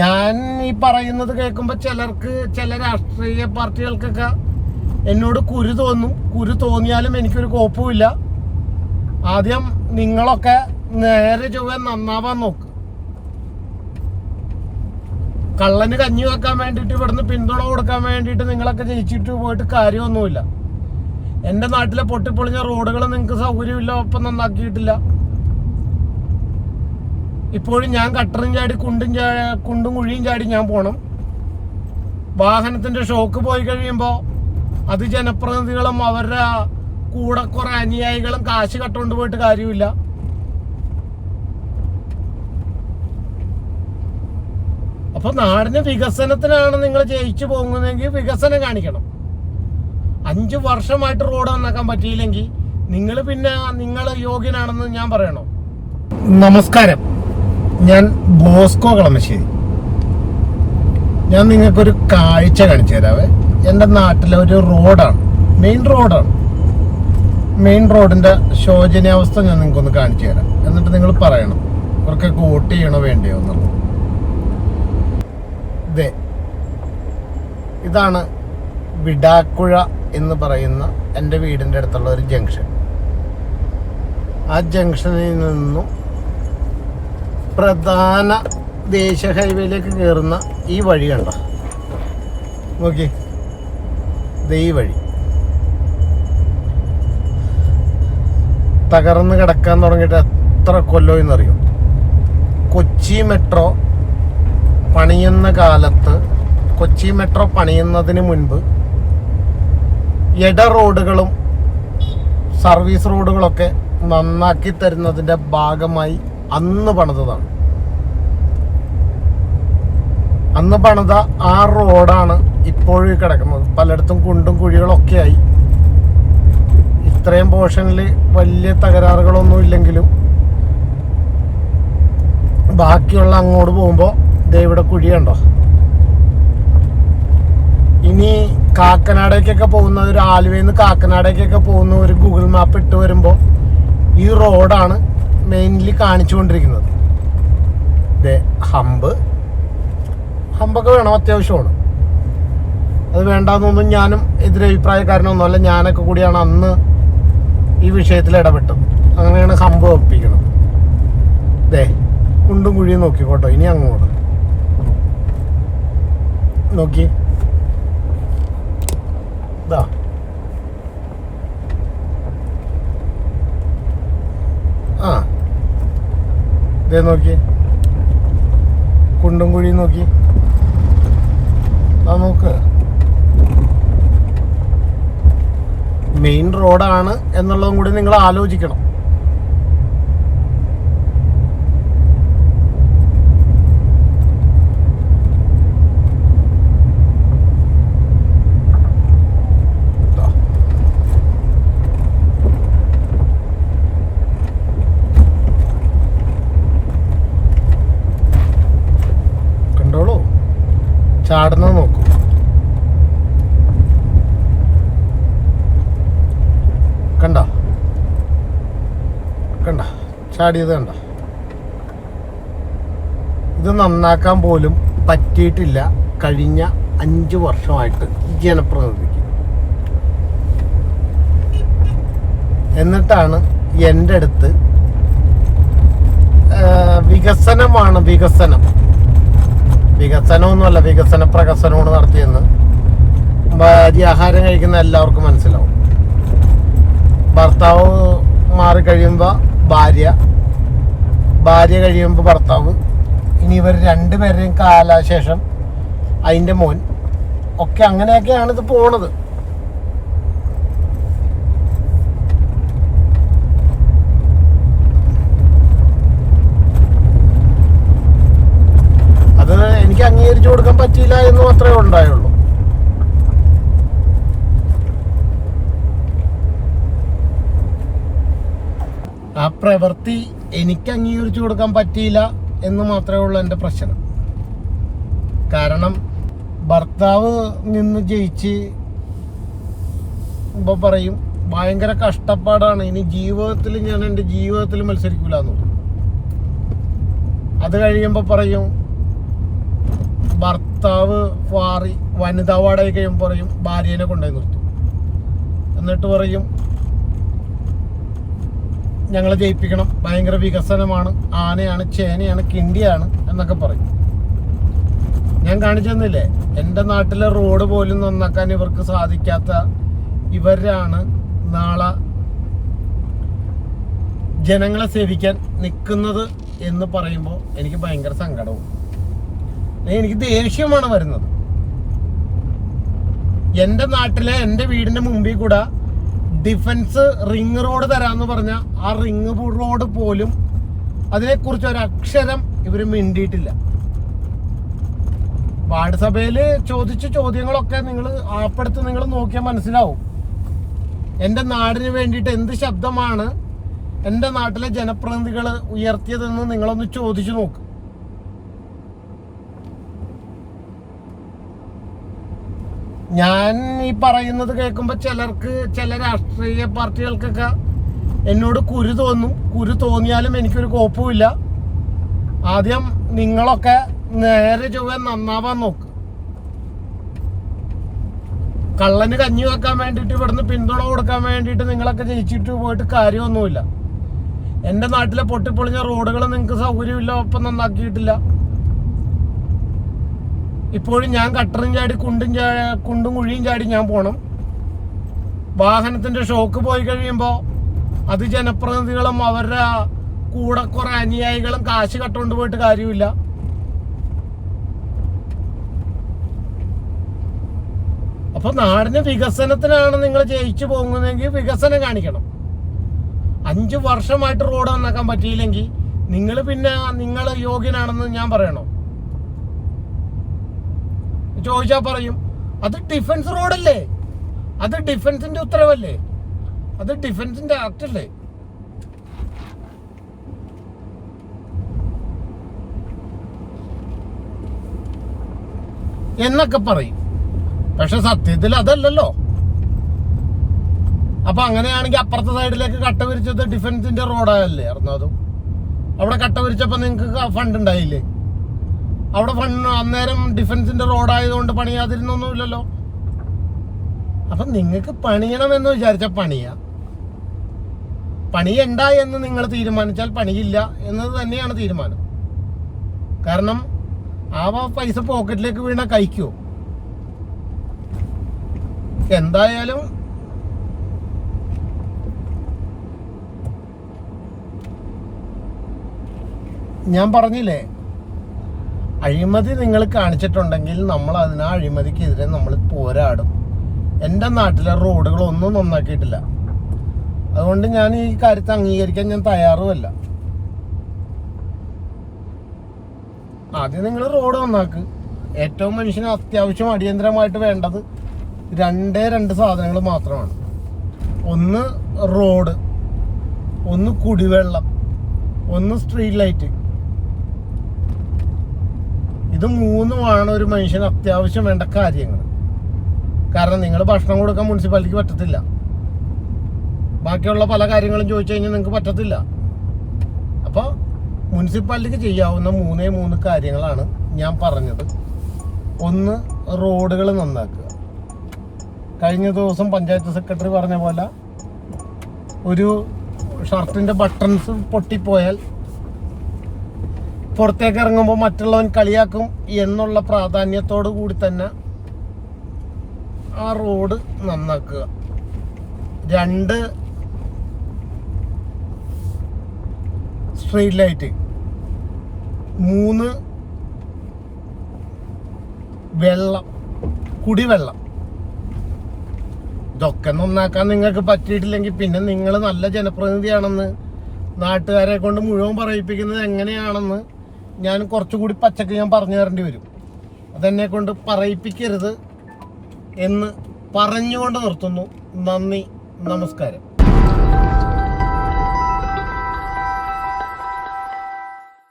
ഞാൻ ഈ പറയുന്നത് കേൾക്കുമ്പോൾ ചിലർക്ക് ചില രാഷ്ട്രീയ പാർട്ടികൾക്കൊക്കെ എന്നോട് കുരു തോന്നും. കുരു തോന്നിയാലും എനിക്കൊരു കോപ്പുമില്ല. ആദ്യം നിങ്ങളൊക്കെ നേരെ ചൊവ്വ നന്നാവാൻ നോക്ക്. കള്ളന് കഞ്ഞി വെക്കാൻ വേണ്ടിയിട്ട് ഇവിടുന്ന് പിന്തുണ കൊടുക്കാൻ വേണ്ടിയിട്ട് നിങ്ങളൊക്കെ ജയിച്ചിട്ട് പോയിട്ട് കാര്യമൊന്നുമില്ല. എന്റെ നാട്ടിലെ പൊട്ടിപ്പൊളിഞ്ഞ റോഡുകൾ നിങ്ങൾക്ക് സൗകര്യമില്ല ഒപ്പം നന്നാക്കിയിട്ടില്ല. ഇപ്പോഴും ഞാൻ കട്ടറും ചാടി കുണ്ടും ചാ കുണ്ടും കുഴിയും ചാടി ഞാൻ പോണം. വാഹനത്തിന്റെ ഷോക്ക് പോയി കഴിയുമ്പോൾ അത് ജനപ്രതിനിധികളും അവരുടെ കൂടെ കുറെ അനുയായികളും കാശ് കട്ടുകൊണ്ട് പോയിട്ട് കാര്യമില്ല. അപ്പൊ നാടിന് വികസനത്തിനാണ് നിങ്ങൾ ജയിച്ചു പോകുന്നതെങ്കിൽ വികസനം കാണിക്കണം. അഞ്ചു വർഷമായിട്ട് റോഡ് നന്നാക്കാൻ പറ്റിയില്ലെങ്കിൽ നിങ്ങൾ പിന്നെ നിങ്ങൾ യോഗ്യനാണെന്ന് ഞാൻ പറയണോ? നമസ്കാരം. ഞാൻ ബോസ്കോ കളമശ്ശേരി. ഞാൻ നിങ്ങൾക്കൊരു കാഴ്ച കാണിച്ചു തരാവേ. എന്റെ നാട്ടിലെ ഒരു റോഡാണ്. മെയിൻ റോഡാണ്. മെയിൻ റോഡിന്റെ ശോചനീയാവസ്ഥ ഞാൻ നിങ്ങൾക്കൊന്ന് കാണിച്ചു തരാം. എന്നിട്ട് നിങ്ങൾ പറയണം ഇവർക്കൊക്കെ വോട്ട് ചെയ്യണോ വേണ്ടയോ എന്നുള്ളത്. ഇതേ ഇതാണ് വിടാക്കുഴ എന്ന് പറയുന്ന എന്റെ വീടിന്റെ അടുത്തുള്ള ഒരു ജംഗ്ഷൻ. ആ ജംഗ്ഷനിൽ നിന്നും പ്രധാന ദേശീയ ഹൈവേയിലേക്ക് കയറുന്ന ഈ വഴി കണ്ട. നോക്കി. ഈ വഴി. തകർന്ന് കിടക്കാൻ തുടങ്ങിയിട്ട് എത്ര കൊല്ലോ എന്നറിയും? കൊച്ചി മെട്രോ പണിയുന്ന കാലത്ത് കൊച്ചി മെട്രോ പണിയുന്നതിന് മുൻപ് എട റോഡുകളും സർവീസ് റോഡുകളൊക്കെ നന്നാക്കി തരുന്നതിന്റെ ഭാഗമായി അന്ന് പണിതതാണ്. അന്ന് പണിത ആ റോഡാണ് ഇപ്പോഴും കിടക്കുന്നത്. പലയിടത്തും കുണ്ടും കുഴികളൊക്കെ ആയി. ഇത്രയും പോർഷനിൽ വലിയ തകരാറുകളൊന്നും ഇല്ലെങ്കിലും ബാക്കിയുള്ള അങ്ങോട്ട് പോകുമ്പോൾ ദേ ഇവിടെ കുഴിയുണ്ടോ ഇനി കാക്കനാടേക്കൊക്കെ പോകുന്ന ഒരു ആലുവയിൽ നിന്ന് കാക്കനാടേക്കൊക്കെ പോകുന്ന ഒരു ഗൂഗിൾ മാപ്പ് ഇട്ട് വരുമ്പോൾ ഈ റോഡാണ് മെയിൻലി കാണിച്ചുകൊണ്ടിരിക്കുന്നത്. ദേ ഹമ്പ് ഹമ്പൊക്കെ വേണം അത്യാവശ്യമാണ്. അത് വേണ്ടാന്നൊന്നും ഞാനും എതിരഭിപ്രായക്കാരനൊന്നുമല്ല ഞാനൊക്കെ കൂടിയാണ് അന്ന് ഈ വിഷയത്തിൽ ഇടപെട്ടത്. അങ്ങനെയാണ് ഹമ്പ് ഒപ്പിക്കുന്നത്. ദേ കുണ്ടും കുഴിയും നോക്കിക്കോട്ടോ ഇനി അങ്ങോട്ട്. നോക്കി. ഇതാ ആ ഇതേ നോക്കി. കുണ്ടും കുഴിയും നോക്കി. ആ നോക്ക് മെയിൻ റോഡാണ് എന്നുള്ളതും കൂടി നിങ്ങൾ ആലോചിക്കണം. ചാടുന്നത് നോക്കൂ. കണ്ട? കണ്ട? ചാടിയത് കണ്ട? ഇത് നന്നാക്കാൻ പോലും പറ്റിയിട്ടില്ല. കഴിഞ്ഞ അഞ്ച് വർഷമായിട്ട് ജനപ്രതിനിധിക്ക്. എന്നിട്ടാണ് എന്റെ അടുത്ത് വികസനമാണ് വികസനം. വികസനമൊന്നുമല്ല വികസന പ്രകസനമാണ് നടത്തിയെന്ന്. ഭാര്യ ആഹാരം കഴിക്കുന്ന എല്ലാവർക്കും മനസ്സിലാവും. ഭർത്താവ് മാറിക്കഴിയുമ്പോൾ ഭാര്യ. ഭാര്യ കഴിയുമ്പോൾ ഭർത്താവ്. ഇനി ഇവർ രണ്ടുപേരുടെയും കാലാശേഷം അതിന്റെ മോൻ. ഒക്കെ അങ്ങനെയൊക്കെയാണ് ഇത് പോണത് അത് എനിക്ക് അംഗീകരിച്ചു കൊടുക്കാൻ പറ്റിയില്ല എന്ന് മാത്രമേ ഉണ്ടായുള്ളൂ ആ പ്രവൃത്തി എനിക്ക് അംഗീകരിച്ചു കൊടുക്കാൻ പറ്റിയില്ല എന്ന് മാത്രമേ ഉള്ളൂ എന്റെ പ്രശ്നം. കാരണം ഭർത്താവ് നിന്ന് ജയിച്ച് ഇപ്പൊ പറയും ഭയങ്കര കഷ്ടപ്പാടാണ്. ഇനി ജീവിതത്തിൽ ഞാൻ എന്റെ ജീവിതത്തിൽ മത്സരിക്കില്ല എന്ന്. അത് കഴിയുമ്പോൾ പറയും ഭർത്താവ് ഫാറി വനിതാ വാടക കഴിയുമ്പോൾ പറയും ഭാര്യനെ കൊണ്ടുപോയി നിർത്തും. എന്നിട്ട് പറയും ഞങ്ങളെ ജയിപ്പിക്കണം. ഭയങ്കര വികസനമാണ്. ആനയാണ് ചേനയാണ് കിണ്ടിയാണ് എന്നൊക്കെ പറയും. ഞാൻ കാണിച്ചു തന്നില്ലേ? എന്റെ നാട്ടിലെ റോഡ് പോലും നന്നാക്കാൻ ഇവർക്ക് സാധിക്കാത്ത ഇവരാണ് നാളെ ജനങ്ങളെ സേവിക്കാൻ നിൽക്കുന്നത് എന്ന് പറയുമ്പോൾ എനിക്ക് ഭയങ്കര സങ്കടവും. എനിക്ക് ദേഷ്യമാണ് വരുന്നത്. എന്റെ നാട്ടിലെ എന്റെ വീടിന്റെ മുമ്പിൽ കൂടെ ഡിഫൻസ് റിങ് റോഡ് തരാമെന്ന് പറഞ്ഞ ആ റിങ് റോഡ് പോലും അതിനെക്കുറിച്ച് ഒരു അക്ഷരം ഇവർ മിണ്ടിയിട്ടില്ല. വാർഡ് സഭയിൽ ചോദിച്ച ചോദ്യങ്ങളൊക്കെ നിങ്ങൾ ആപ്പെടുത്ത് നിങ്ങൾ നോക്കിയാൽ മനസ്സിലാവും. എന്റെ നാടിന് വേണ്ടിയിട്ട് എന്ത് ശബ്ദമാണ് എന്റെ നാട്ടിലെ ജനപ്രതിനിധികൾ ഉയർത്തിയതെന്ന് നിങ്ങളൊന്ന് ചോദിച്ചു നോക്ക്. ഞാൻ ഈ പറയുന്നത് കേൾക്കുമ്പോൾ ചിലർക്ക് ചില രാഷ്ട്രീയ പാർട്ടികൾക്കൊക്കെ എന്നോട് കുരു തോന്നും. കുരു തോന്നിയാലും എനിക്കൊരു കോപ്പുമില്ല. ആദ്യം നിങ്ങളൊക്കെ നേരെ ചൊവ്വ നന്നാവാൻ നോക്ക്. കള്ളന് കഞ്ഞി വെക്കാൻ വേണ്ടിയിട്ട് ഇവിടുന്ന് പിന്തുണ കൊടുക്കാൻ വേണ്ടിയിട്ട് നിങ്ങളൊക്കെ ജയിച്ചിട്ട് പോയിട്ട് കാര്യമൊന്നുമില്ല. എന്റെ നാട്ടിലെ പൊട്ടിപ്പൊളിഞ്ഞ റോഡുകൾ നിങ്ങൾക്ക് സൗകര്യമില്ല ഒപ്പം നന്നാക്കിയിട്ടില്ല. ഇപ്പോഴും ഞാൻ കട്ടറും ചാടി കുണ്ടും ചാ കുണ്ടും കുഴിയും ചാടി ഞാൻ പോണം. വാഹനത്തിന്റെ ഷോക്ക് പോയി കഴിയുമ്പോൾ അത് ജനപ്രതിനിധികളും അവരുടെ കൂടെ കുറെ അനുയായികളും കാശ് കട്ടുകൊണ്ട് പോയിട്ട് കാര്യമില്ല. അപ്പൊ നാടിന് വികസനത്തിനാണ് നിങ്ങൾ ജയിച്ചു പോകുന്നതെങ്കിൽ വികസനം കാണിക്കണം. അഞ്ചു വർഷമായിട്ട് റോഡ് നന്നാക്കാൻ പറ്റിയില്ലെങ്കിൽ നിങ്ങൾ പിന്നെ നിങ്ങൾ യോഗ്യനാണെന്ന് ഞാൻ പറയണോ? ചോദിച്ചാ പറയും അത് ഡിഫൻസ് റോഡല്ലേ? അത് ഡിഫൻസിന്റെ ഉത്തരവല്ലേ? അത് ഡിഫൻസിന്റെ ആക്ട് അല്ലേ? എന്നൊക്കെ പറയും. പക്ഷെ സത്യത്തിൽ അതല്ലല്ലോ. അപ്പൊ അങ്ങനെയാണെങ്കിൽ അപ്പുറത്തെ സൈഡിലേക്ക് കട്ട വിരിച്ചത് ഡിഫൻസിന്റെ റോഡായല്ലേ അറിഞ്ഞതും അവിടെ കട്ട വിരിച്ചപ്പോ നിങ്ങൾക്ക് ഫണ്ട് ഉണ്ടായില്ലേ? അവിടെ അന്നേരം ഡിഫൻസിന്റെ റോഡായതുകൊണ്ട് പണിയാതിരുന്നൊന്നുമില്ലല്ലോ അപ്പൊ നിങ്ങൾക്ക് പണിയണമെന്ന് വിചാരിച്ച പണിയാ. പണിയണ്ട എന്ന് നിങ്ങൾ തീരുമാനിച്ചാൽ പണിയില്ല എന്നത് തന്നെയാണ് തീരുമാനം. കാരണം ആ പൈസ പോക്കറ്റിലേക്ക് വീണ കഴിക്കോ? എന്തായാലും ഞാൻ പറഞ്ഞില്ലേ? അഴിമതി നിങ്ങൾ കാണിച്ചിട്ടുണ്ടെങ്കിൽ നമ്മൾ അതിന് അഴിമതിക്കെതിരെ നമ്മൾ പോരാടും. എന്റെ നാട്ടിലെ റോഡുകൾ ഒന്നും നന്നാക്കിയിട്ടില്ല. അതുകൊണ്ട് ഞാൻ ഈ കാര്യത്തെ അംഗീകരിക്കാൻ ഞാൻ തയ്യാറുമല്ല. ആദ്യം നിങ്ങൾ റോഡ് നന്നാക്ക്. ഏറ്റവും മനുഷ്യന് അത്യാവശ്യം അടിയന്തരമായിട്ട് വേണ്ടത് രണ്ടേ രണ്ട് സാധനങ്ങൾ മാത്രമാണ്. ഒന്ന് റോഡ് ഒന്ന് കുടിവെള്ളം ഒന്ന് സ്ട്രീറ്റ് ലൈറ്റ്. ഇത് മൂന്നുമാണ് ഒരു മനുഷ്യന് അത്യാവശ്യം വേണ്ട കാര്യങ്ങൾ. കാരണം നിങ്ങൾ ഭക്ഷണം കൊടുക്കാൻ മുനിസിപ്പാലിറ്റിക്ക് പറ്റത്തില്ല. ബാക്കിയുള്ള പല കാര്യങ്ങളും ചോദിച്ചു കഴിഞ്ഞാൽ നിങ്ങൾക്ക് പറ്റത്തില്ല. അപ്പോൾ മുനിസിപ്പാലിറ്റിക്ക് ചെയ്യാവുന്ന മൂന്നേ മൂന്ന് കാര്യങ്ങളാണ് ഞാൻ പറഞ്ഞത്. ഒന്ന് റോഡുകൾ നന്നാക്കുക. കഴിഞ്ഞ ദിവസം പഞ്ചായത്ത് സെക്രട്ടറി പറഞ്ഞ പോലെ ഒരു ഷർട്ടിന്റെ ബട്ടൺസ് പൊട്ടിപ്പോയാൽ പുറത്തേക്ക് ഇറങ്ങുമ്പോൾ മറ്റുള്ളവൻ കളിയാക്കും എന്നുള്ള പ്രാധാന്യത്തോടു കൂടി തന്നെ ആ റോഡ് നന്നാക്കുക. രണ്ട് സ്ട്രീറ്റ് ലൈറ്റ് മൂന്ന് വെള്ളം കുടിവെള്ളം. ഇതൊക്കെ നന്നാക്കാൻ നിങ്ങൾക്ക് പറ്റിയിട്ടില്ലെങ്കിൽ പിന്നെ നിങ്ങൾ നല്ല ജനപ്രതിനിധിയാണെന്ന് നാട്ടുകാരെ കൊണ്ട് മുഴുവൻ പറയിപ്പിക്കുന്നത് എങ്ങനെയാണെന്ന് ഞാൻ കുറച്ചുകൂടി പച്ചക്ക് ഞാൻ പറഞ്ഞു തരേണ്ടി വരും. അതെന്നെ കൊണ്ട് പറയിപ്പിക്കരുത് എന്ന് പറഞ്ഞുകൊണ്ട് നിർത്തുന്നു. നന്ദി നമസ്കാരം.